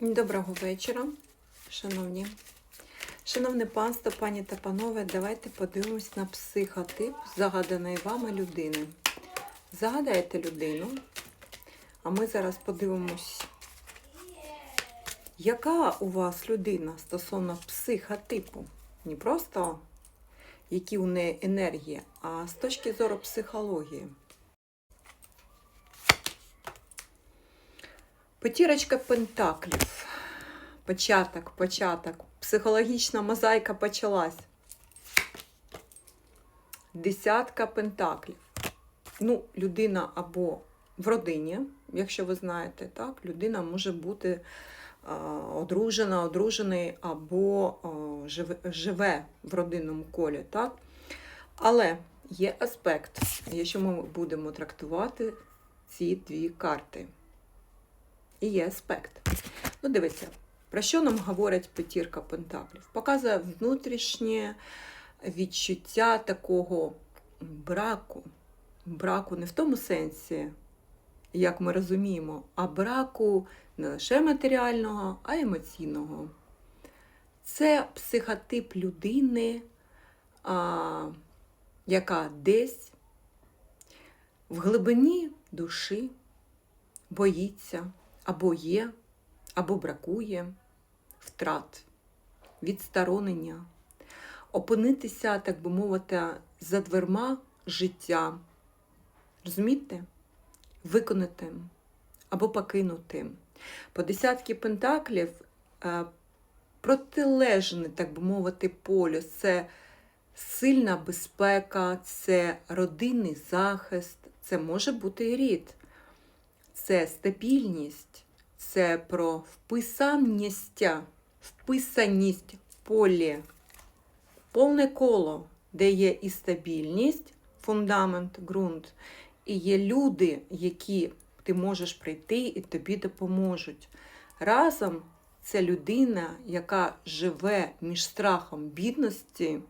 Доброго вечора, шановні. Шановне панство, пані та панове, давайте подивимось на психотип загаданої вами людини. Загадайте людину, а ми зараз подивимось, яка у вас людина стосовно психотипу. Не просто які у неї енергії, а з точки зору психології. П'ятірочка пентаклів. Початок, початок. Психологічна мозаїка почалась. Десятка пентаклів. Ну, людина або в родині, якщо ви знаєте, так, людина може бути одружена, одружений або живе в родинному колі. Так? Але є аспект, якщо ми будемо трактувати ці дві карти. І є аспект. Ну, дивіться, про що нам говорять п'ятірка пентаклів? Показує внутрішнє відчуття такого браку. Браку не в тому сенсі, як ми розуміємо, а браку не лише матеріального, а й емоційного. Це психотип людини, а, яка десь в глибині душі боїться або є, або бракує втрат, відсторонення, опинитися, так би мовити, за дверма життя. Розумієте? Виконати або покинути. По десятки пентаклів е, протилежне, так би мовити, полю це сильна безпека, це родинний захист, це може бути і рід це стабільність, це про вписаність, вписаність в полі, повне коло, де є і стабільність, фундамент, ґрунт, і є люди, які ти можеш прийти і тобі допоможуть. Разом це людина, яка живе між страхом бідності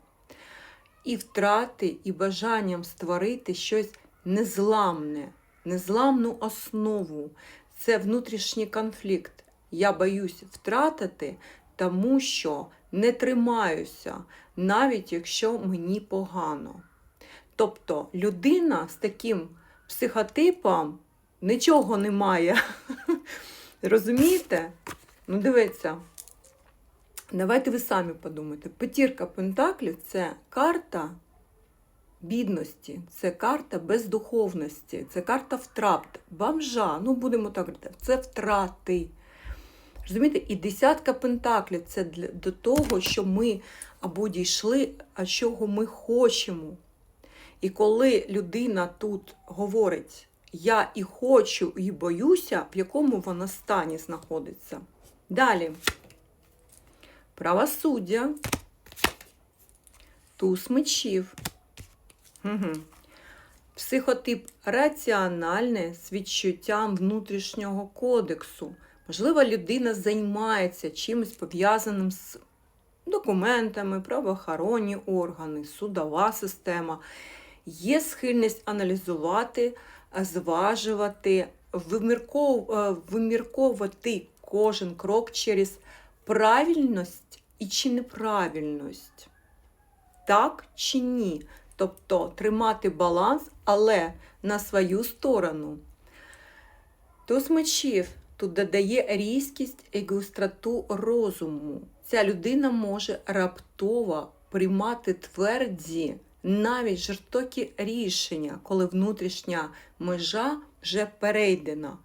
і втрати, і бажанням створити щось незламне незламну основу. Це внутрішній конфлікт. Я боюсь втратити, тому що не тримаюся, навіть якщо мені погано. Тобто людина з таким психотипом нічого не має. Розумієте? Ну, дивіться. Давайте ви самі подумайте. П'ятірка Пентаклів це карта бідності, це карта бездуховності, це карта втрат, бомжа, ну будемо так говорити, це втрати. Розумієте, і десятка пентаклів це для, до того, що ми або дійшли, а чого ми хочемо. І коли людина тут говорить, я і хочу, і боюся, в якому вона стані знаходиться. Далі. Правосуддя, туз мечів. Угу. Психотип раціональне з відчуттям внутрішнього кодексу. Можливо, людина займається чимось пов'язаним з документами, правоохоронні органи, судова система. Є схильність аналізувати, зважувати, вимірковувати кожен крок через правильність і чи неправильність. Так чи ні? Тобто тримати баланс, але на свою сторону. Туз мечів тут додає різкість і гостроту розуму. Ця людина може раптово приймати тверді, навіть жорстокі рішення, коли внутрішня межа вже перейдена.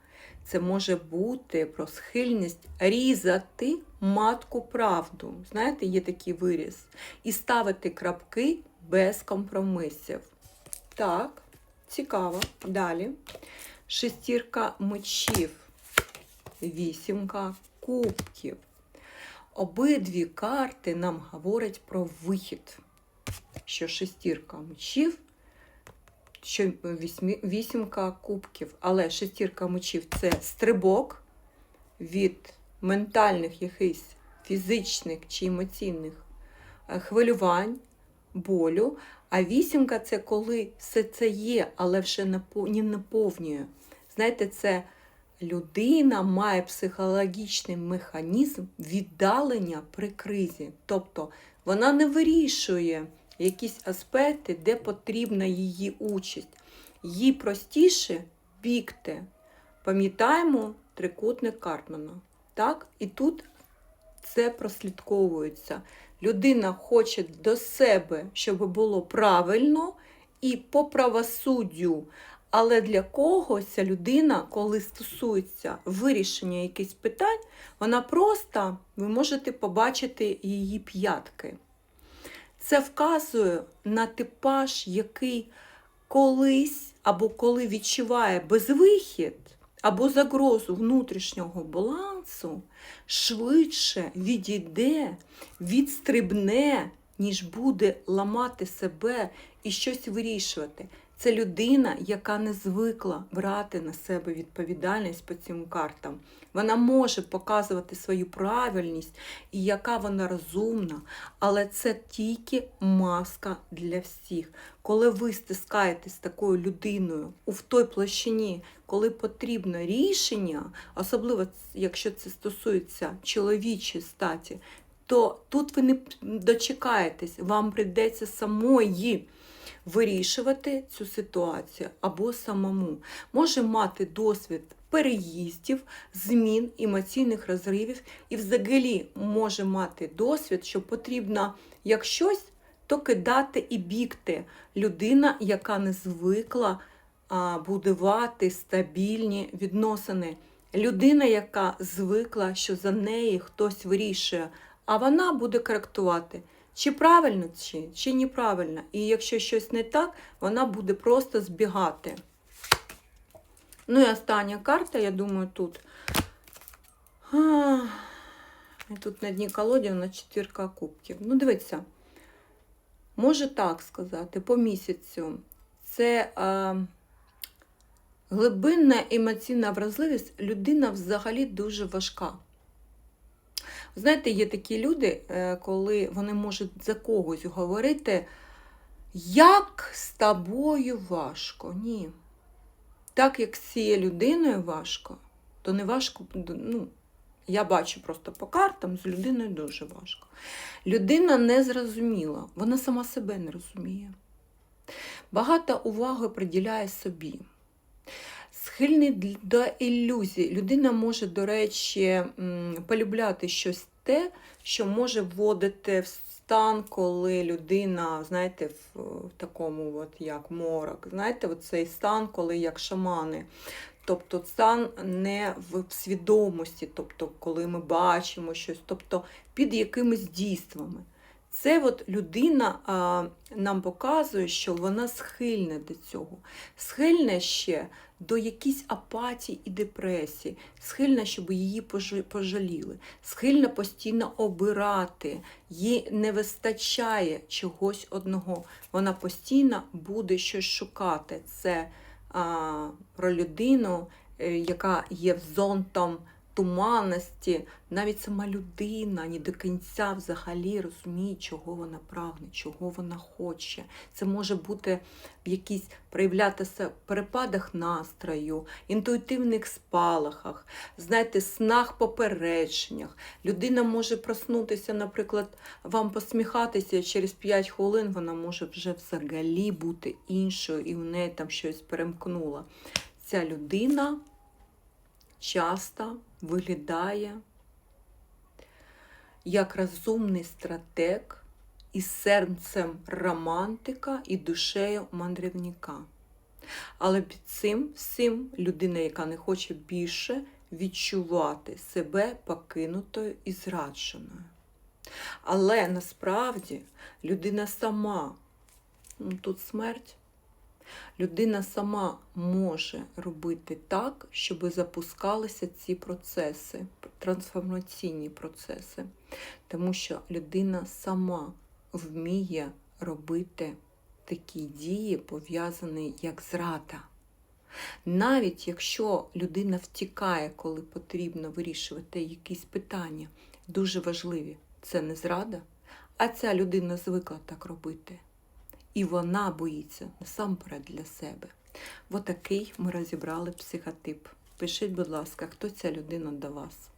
Це може бути про схильність різати матку правду. Знаєте, є такий виріз. І ставити крапки без компромисів. Так, цікаво. Далі. Шестірка мечів, вісімка кубків. Обидві карти нам говорять про вихід. Що шестірка мечів, що вісімка кубків. Але шестірка мечів це стрибок від ментальних якихось фізичних чи емоційних е, хвилювань болю. А вісімка це коли все це є, але вже не наповнює. Знаєте, це людина має психологічний механізм віддалення при кризі. Тобто вона не вирішує якісь аспекти, де потрібна її участь. Їй простіше бігти. Пам'ятаємо трикутник Картмана. Так? І тут це прослідковується. Людина хоче до себе, щоб було правильно і по правосуддю. Але для когось ця людина, коли стосується вирішення якихось питань, вона просто, ви можете побачити її п'ятки. Це вказує на типаж, який колись або коли відчуває безвихід або загрозу внутрішнього балансу, швидше відійде, відстрибне, ніж буде ламати себе і щось вирішувати. Це людина, яка не звикла брати на себе відповідальність по цим картам. Вона може показувати свою правильність і яка вона розумна, але це тільки маска для всіх. Коли ви стискаєтесь з такою людиною у в той площині, коли потрібно рішення, особливо якщо це стосується чоловічої статі, то тут ви не дочекаєтесь, вам прийдеться самої вирішувати цю ситуацію або самому. Може мати досвід переїздів, змін, емоційних розривів, і взагалі може мати досвід, що потрібно як щось, то кидати і бігти. Людина, яка не звикла будувати стабільні відносини. Людина, яка звикла, що за неї хтось вирішує, а вона буде коректувати. Чи правильно, чи, чи неправильно. І якщо щось не так, вона буде просто збігати. Ну і остання карта, я думаю, тут. А, тут на дні колоді на четвірка кубків. Ну, дивіться, може так сказати, по місяцю. Це а, глибинна емоційна вразливість, людина взагалі дуже важка. Знаєте, є такі люди, е, коли вони можуть за когось говорити, як з тобою важко. Ні. Так як з цією людиною важко, то не важко. ну, Я бачу просто по картам, з людиною дуже важко. Людина не зрозуміла, вона сама себе не розуміє. Багато уваги приділяє собі. Схильний до ілюзій. Людина може, до речі, полюбляти щось те, що може вводити в стан, коли людина, знаєте, в, в такому, от як морок, знаєте, цей стан, коли як шамани. Тобто стан не в свідомості, тобто, коли ми бачимо щось, тобто під якимись дійствами. Це от людина а, нам показує, що вона схильна до цього, схильна ще до якійсь апатії і депресії, схильна, щоб її пожаліли, схильна постійно обирати, їй не вистачає чогось одного. Вона постійно буде щось шукати. Це а, про людину, е, яка є зонтом туманності, навіть сама людина ні до кінця взагалі розуміє, чого вона прагне, чого вона хоче. Це може бути в якісь проявлятися перепадах настрою, інтуїтивних спалахах, знаєте, снах попередженнях. Людина може проснутися, наприклад, вам посміхатися через 5 хвилин, вона може вже взагалі бути іншою, і в неї там щось перемкнуло. Ця людина часто виглядає як розумний стратег із серцем романтика і душею мандрівника. Але під цим всім людина, яка не хоче більше відчувати себе покинутою і зрадженою. Але насправді людина сама, ну тут смерть, людина сама може робити так, щоб запускалися ці процеси, трансформаційні процеси. Тому що людина сама вміє робити такі дії, пов'язані як зрада. Навіть якщо людина втікає, коли потрібно вирішувати якісь питання, дуже важливі, це не зрада, а ця людина звикла так робити. І вона боїться насамперед для себе. Отакий ми розібрали психотип. Пишіть, будь ласка, хто ця людина до вас.